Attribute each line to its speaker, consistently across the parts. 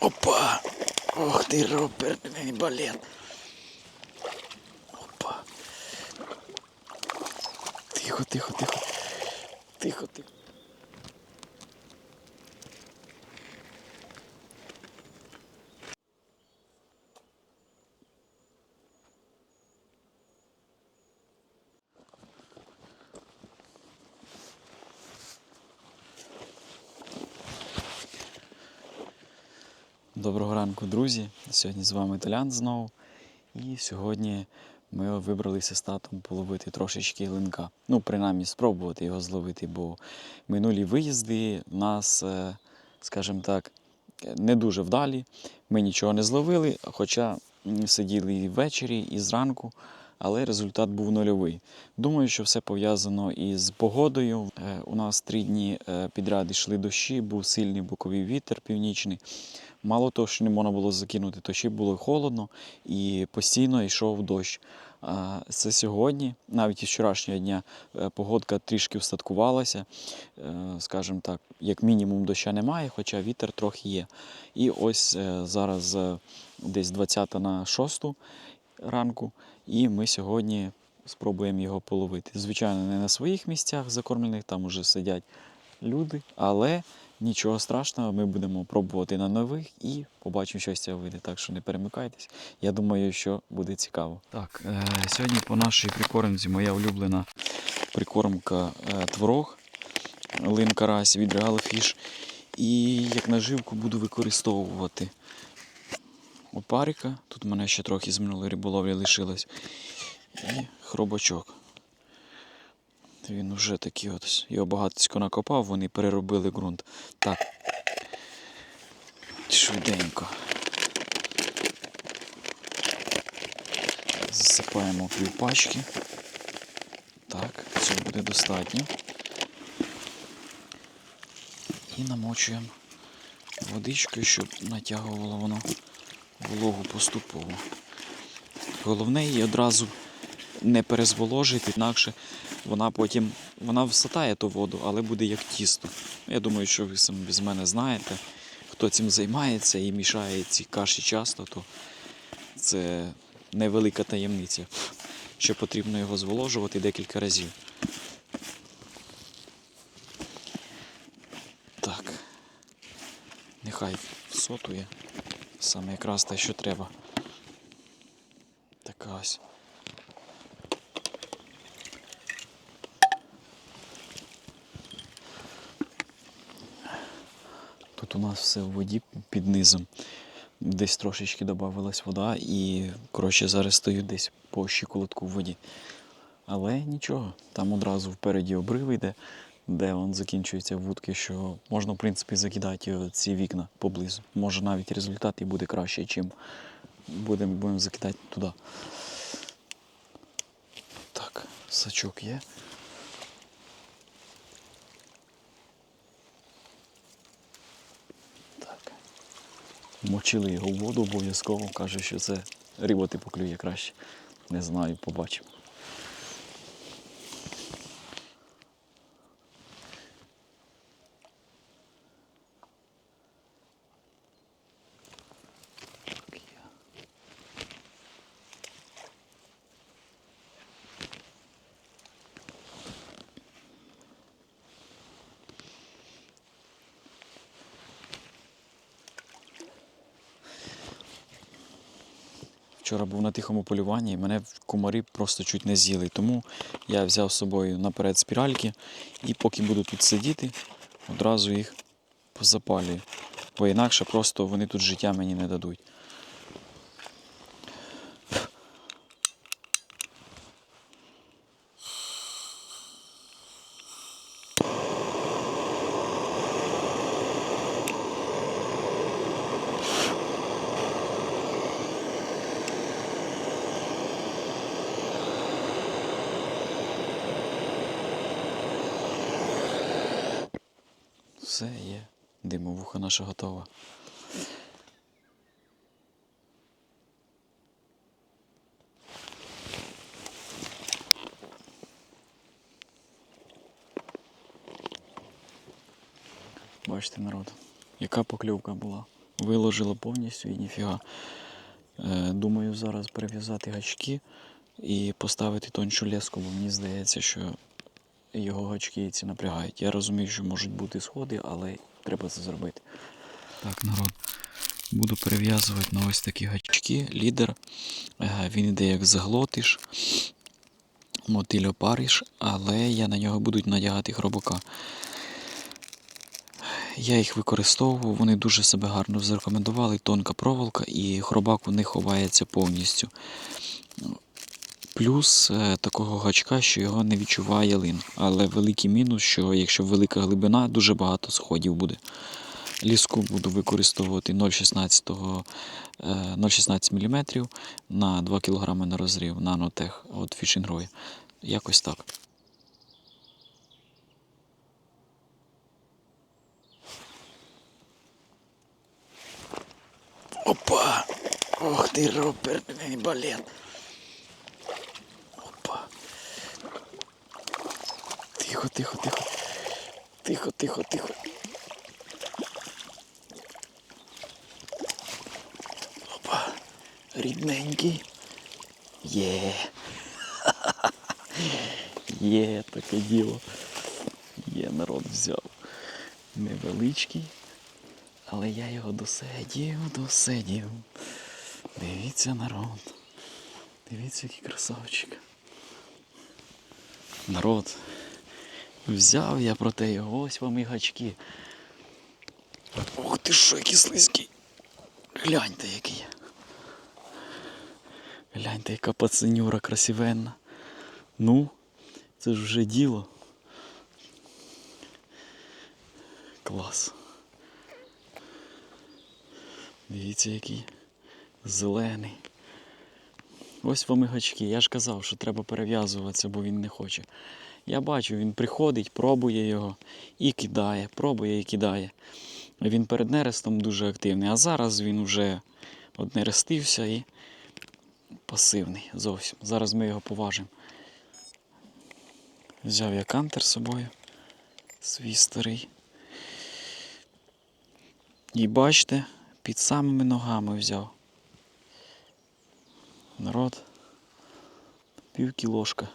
Speaker 1: Опа! Ох ти, Роберт, мій балет. Опа. Тихо, тихо, тихо. Тихо, тихо. Доброго ранку, друзі. Сьогодні з вами Толян знову. І сьогодні ми вибралися з татом половити трошечки линка. Ну, принаймні, спробувати його зловити, бо минулі виїзди нас, е, скажімо так, не дуже вдалі. Ми нічого не зловили, хоча сиділи і ввечері, і зранку, але результат був нульовий. Думаю, що все пов'язано із погодою. Е, У нас три дні е, підряд йшли дощі, був сильний боковий вітер північний. Мало того, що не можна було закинути, то ще було холодно і постійно йшов дощ. Це сьогодні, навіть із вчорашнього дня, е, погодка трішки встаткувалася. Е, Скажімо так, як мінімум доща немає, хоча вітер трохи є. І ось е, зараз десь 20 на 6 ранку, і ми сьогодні спробуємо його половити. Звичайно, не на своїх місцях закормлених, там уже сидять люди, але нічого страшного, ми будемо пробувати на нових і побачимо, що з цього вийде. Так що не перемикайтесь. Я думаю, що буде цікаво. Так, е, сьогодні по нашій прикормці моя улюблена прикормка е, творог, лин карась від Regal Fish. І як наживку буду використовувати опарика. Тут у мене ще трохи з минулої риболовлі лишилось. І хробачок. Він вже такий от. Його багатько накопав, вони переробили ґрунт. Так. Швиденько. Засипаємо півпачки. Так, цього буде достатньо. І намочуємо водичкою, щоб натягувало воно вологу поступово. Головне її одразу не перезволожити, інакше вона потім вона всатає ту воду, але буде як тісто. Я думаю, що ви самі без мене знаєте, хто цим займається і мішає ці каші часто, то це невелика таємниця, що потрібно його зволожувати декілька разів. Так. Нехай всотує. Саме якраз те, що треба. Така ось. Тут у нас все в воді під низом. Десь трошечки додавалась вода і, коротше, зараз стою десь по щиколотку в воді. Але нічого, там одразу впереді обрив йде, де он закінчується вудки, що можна, в принципі, закидати ці вікна поблизу. Може навіть результат і буде краще, чим будемо будемо закидати туди. Так, сачок є. Мочили його в воду обов'язково, каже, що це риба типу клює краще. Не знаю, побачимо. Вчора був на тихому полюванні, і мене комари просто чуть не з'їли. Тому я взяв з собою наперед спіральки і поки буду тут сидіти, одразу їх позапалюю. Бо інакше просто вони тут життя мені не дадуть. Все є. Димовуха наша готова. Бачите, народ, яка покльовка була. виложила повністю і ніфіга. Е, думаю, зараз перев'язати гачки і поставити тоншу леску, бо мені здається, що його гачки ці напрягають. Я розумію, що можуть бути сходи, але треба це зробити. Так, народ. Буду перев'язувати на ось такі гачки. Лідер. Е, Він іде як заглотиш, мотиль опариш, але я на нього буду надягати хробака. Я їх використовував, вони дуже себе гарно зарекомендували. Тонка проволока і хробак у них ховається повністю. Плюс е, такого гачка, що його не відчуває лин. Але великий мінус, що якщо велика глибина, дуже багато сходів буде. Ліску буду використовувати 0,16 е, 0,16 мм на 2 кг на розрив нанотех від фішінгрою. Якось так. Опа! Ох ти, роперний балет. Тихо, тихо, тихо. Тихо, тихо, тихо. Опа. Рідненький. Є. Є таке діло. Є, народ взяв. Невеличкий. Але я його досидів, досидів. Дивіться, народ. Дивіться, який красавчик. Народ. Взяв я проте його, ось вам і гачки. Ох ти що, який слизький. Гляньте, який. Гляньте, яка пацанюра красивенна. Ну, це ж вже діло. Клас. Дивіться, який зелений. Ось вам і гачки. Я ж казав, що треба перев'язуватися, бо він не хоче. Я бачу, він приходить, пробує його і кидає, пробує і кидає. Він перед нерестом дуже активний, а зараз він вже однерестився і пасивний зовсім. Зараз ми його поважимо. Взяв я кантер з собою, свій старий. І бачите, під самими ногами взяв. Народ. Пів кілошка.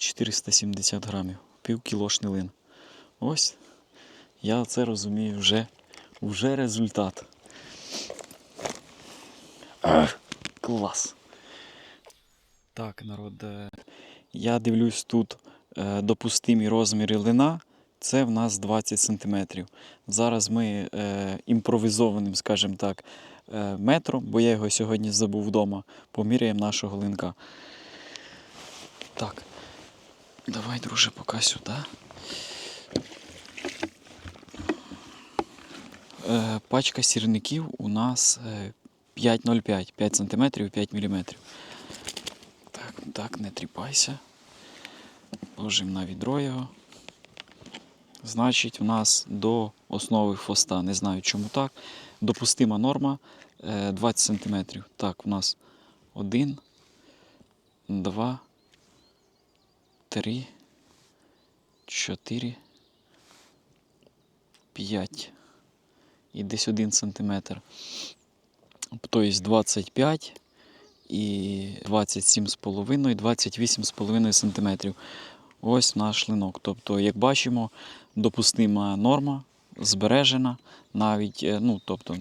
Speaker 1: 470 грамів. Пів кілошний лин. Ось. Я це розумію вже, вже результат. Ах, клас. Так, народ. е, Я дивлюсь тут е, допустимі розміри лина. Це в нас 20 см. Зараз ми е, імпровізованим, скажімо так, е, метром, бо я його сьогодні забув вдома, поміряємо нашого линка. Так. Давай, друже, поки сюди. Е, пачка сірників у нас е, 5,05, 5 см і 5 мм. Так, так, не тріпайся. Ложимо на відро його. Значить, у нас до основи хвоста, не знаю чому так. Допустима норма е, 20 см. Так, у нас 1, 2, 3, 4, 5 і десь 1 см. Тобто 25 і 27,5 і 28,5 см. Ось наш линок. Тобто, як бачимо, допустима норма, збережена, навіть, е, ну, тобто,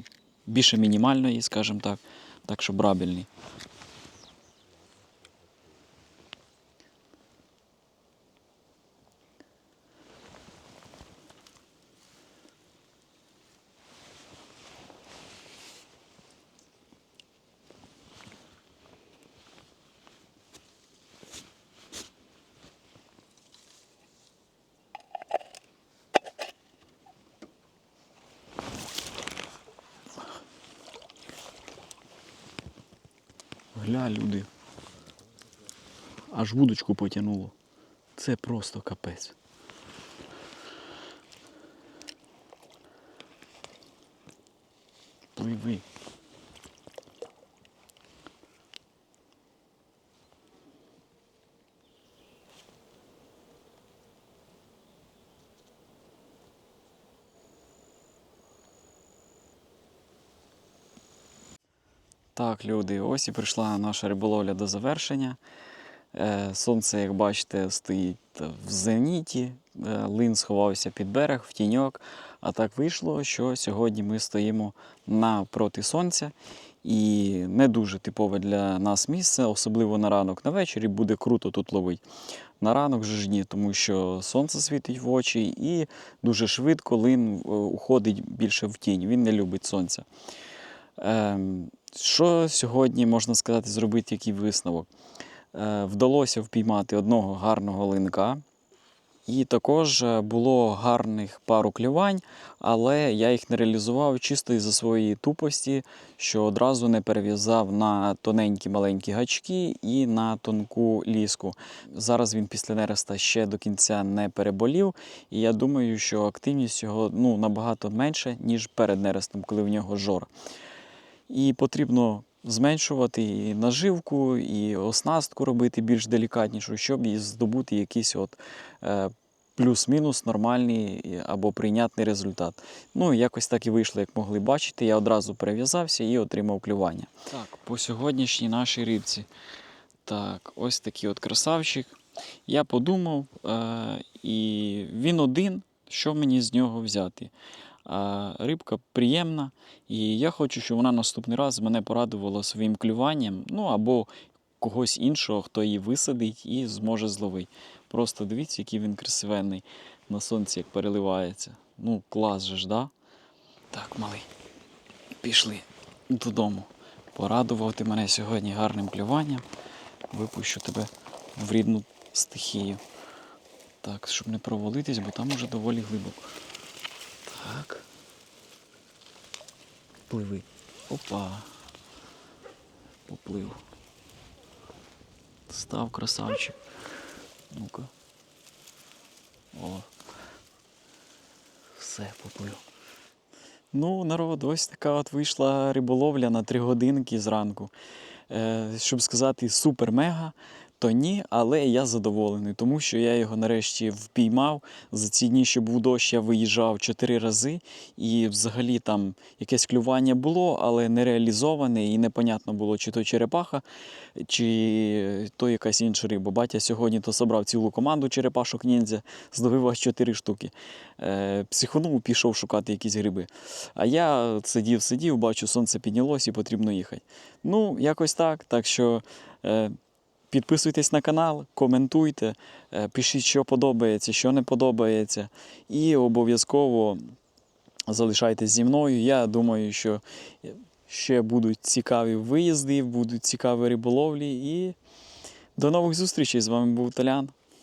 Speaker 1: більше мінімальної, скажімо так, так що брабельний. Гля, люди. Аж вудочку потягнуло. Це просто капець. Пливи. Так, люди, ось і прийшла наша риболовля до завершення. Е, Сонце, як бачите, стоїть в зеніті, е, лин сховався під берег, в тіньок. А так вийшло, що сьогодні ми стоїмо напроти сонця. І не дуже типове для нас місце, особливо на ранок на вечорі буде круто тут ловити. На ранок же ж ні, тому що сонце світить в очі і дуже швидко лин е, уходить більше в тінь. Він не любить сонця. Ем, Що сьогодні можна сказати, зробити який висновок? Е, Вдалося впіймати одного гарного линка. І також е, було гарних пару клювань, але я їх не реалізував чисто із-за своєї тупості, що одразу не перев'язав на тоненькі маленькі гачки і на тонку ліску. Зараз він після нереста ще до кінця не переболів, і я думаю, що активність його ну, набагато менша, ніж перед нерестом, коли в нього жор. І потрібно зменшувати і наживку, і оснастку робити більш делікатнішу, щоб і здобути якийсь от, е, плюс-мінус нормальний або прийнятний результат. Ну, якось так і вийшло, як могли бачити. Я одразу перев'язався і отримав клювання. Так, по сьогоднішній нашій рибці. Так, ось такий от красавчик. Я подумав, е, і він один, що мені з нього взяти. Рибка приємна, і я хочу, щоб вона наступний раз мене порадувала своїм клюванням, ну або когось іншого, хто її висадить і зможе зловити. Просто дивіться, який він красивенний на сонці, як переливається. Ну, клас же ж, да? Так, малий, пішли додому. Порадував ти мене сьогодні гарним клюванням. Випущу тебе в рідну стихію. Так, щоб не провалитись, бо там уже доволі глибоко. Так. Пливи. Опа. Поплив. Став красавчик. Ну-ка. О. Все, поплив. Ну, народ, ось така от вийшла риболовля на три годинки зранку. Е, щоб сказати супер-мега, то ні, але я задоволений, тому що я його нарешті впіймав. За ці дні, що був дощ, я виїжджав чотири рази, і взагалі там якесь клювання було, але не реалізоване, і непонятно було, чи то черепаха, чи то якась інша риба. Батя сьогодні то собрав цілу команду черепашок ніндзя, зловив аж чотири штуки. Е, психонув, пішов шукати якісь гриби. А я сидів, сидів, бачу, сонце піднялось і потрібно їхати. Ну, якось так. Так що е, підписуйтесь на канал, коментуйте, е, пишіть, що подобається, що не подобається. І обов'язково залишайтесь зі мною. Я думаю, що ще будуть цікаві виїзди, будуть цікаві риболовлі. І до нових зустрічей. З вами був Толян.